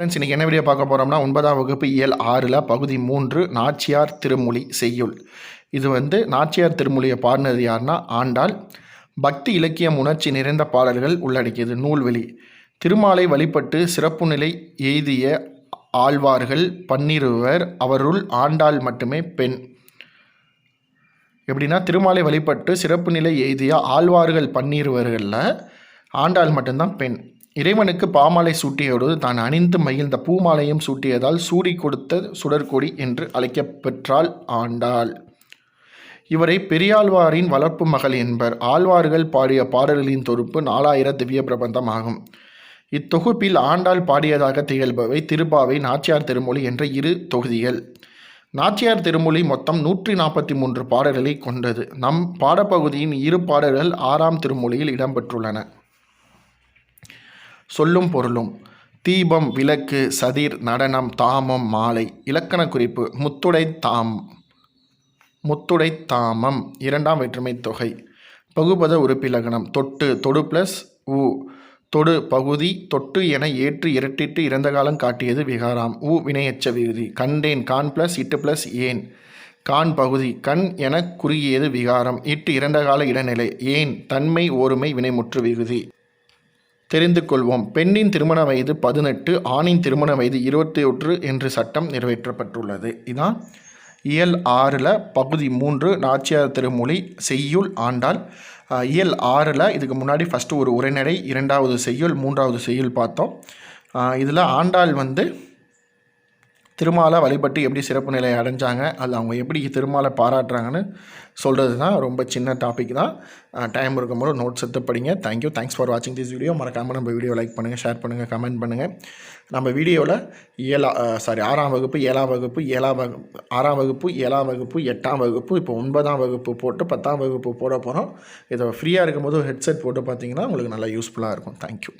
Friends இன்றைக்கி என்ன video பார்க்க போகிறோம்னா ஒன்பதாம் வகுப்பு இயல் ஆறில் பகுதி மூன்று நாச்சியார் திருமொழி செய்யுள். இது வந்து நாச்சியார் திருமொழியை பாடினது யாருன்னா ஆண்டாள். பக்தி இலக்கியம் உணர்ச்சி நிறைந்த பாடல்கள் உள்ளடக்கியது நூல்வெளி. திருமாலை வழிபட்டு சிறப்பு நிலை எய்திய ஆழ்வார்கள் பன்னிருவர் அவருள் ஆண்டாள் மட்டுமே பெண். எப்படின்னா திருமாலை வழிபட்டு சிறப்பு நிலை எய்திய ஆழ்வார்கள் பன்னிருவர்களில் ஆண்டாள் மட்டும்தான் பெண். இறைவனுக்கு பாமாலை சூட்டியோடு தான் அணிந்து மகிழ்ந்த பூமாலையும் சூட்டியதால் சூடி கொடுத்த சுடற்கொடி என்று அழைக்கப்பெற்றாள் ஆண்டாள். இவரை பெரியாழ்வாரின் வளர்ப்பு மகள் என்பர். ஆழ்வார்கள் பாடிய பாடல்களின் தொகுப்பு நாலாயிர திவ்ய பிரபந்தம் ஆகும். இத்தொகுப்பில் ஆண்டாள் பாடியதாக திகழ்பவை திருப்பாவை நாச்சியார் திருமொழி என்ற இரு தொகுதிகள். நாச்சியார் திருமொழி மொத்தம் நூற்றி நாற்பத்தி மூன்று பாடல்களை கொண்டது. நம் பாடப்பகுதியின் இரு பாடல்கள் ஆறாம் திருமொழியில் இடம்பெற்றுள்ளன சொல்லும் பொருளும். தீபம் விளக்கு சதிர் நடனம் தாமம் மாலை. இலக்கண குறிப்பு முத்துடை தாம் முத்துடை தாமம். இரண்டாம் வேற்றுமை தொகை. பகுபத உறுப்பிலகணம். தொட்டு தொடு ப்ளஸ் உ. தொடு பகுதி தொட்டு என ஏற்று இரட்டிட்டு இறந்த காலம் காட்டியது விகாராம். உ வினையச்ச விகுதி. கண்டேன் கான் ப்ளஸ் இட்டு ப்ளஸ் ஏன். கான் பகுதி கண் என குறுகியது விகாரம். இட்டு இரண்ட கால இடைநிலை. ஏன் தன்மை ஓருமை வினைமுற்று விகுதி. தெரிந்து கொள்வோம். பெண்ணின் திருமண வயது பதினெட்டு ஆணின் திருமண வயது இருபத்தி ஒன்று என்று சட்டம் நிறைவேற்றப்பட்டுள்ளது. இதான் இயல் ஆறில் பகுதி மூன்று நாச்சியார் திருமொழி செய்யுள் ஆண்டாள். இயல் ஆறில் இதுக்கு முன்னாடி ஃபஸ்ட்டு ஒரு உரைநடை இரண்டாவது செய்யுள் மூன்றாவது செய்யுள் பார்த்தோம். இதில் ஆண்டாள் வந்து திருமாலை வழிபட்டு எப்படி சிறப்பு நிலையை அடைஞ்சாங்க அது அவங்க எப்படி திருமாலை பாராட்டுறாங்கன்னு சொல்கிறது தான் ரொம்ப சின்ன டாபிக் தான். டைம் இருக்கும்போது நோட்ஸ் எடுத்து படிங்க. தேங்க்யூ தேங்க்ஸ் ஃபார் வாட்சிங் திஸ் வீடியோ மறக்காமல் நம்ம வீடியோ லைக் பண்ணுங்கள் ஷேர் பண்ணுங்கள் கமெண்ட் பண்ணுங்கள் நம்ம வீடியோவில் ஏழா சாரி ஆறாம் வகுப்பு ஏழாம் வகுப்பு ஏழாம் வகுப்பு ஆறாம் வகுப்பு ஏழாம் வகுப்பு எட்டாம் வகுப்பு இப்போ ஒன்பதாம் வகுப்பு போட்டு பத்தாம் வகுப்பு போட போகிறோம் இதை ஃப்ரீயாக இருக்கும்போது ஹெட்செட் போட்டு பார்த்தீங்கன்னா உங்களுக்கு நல்லா யூஸ்ஃபுல்லாக இருக்கும். தேங்க்யூ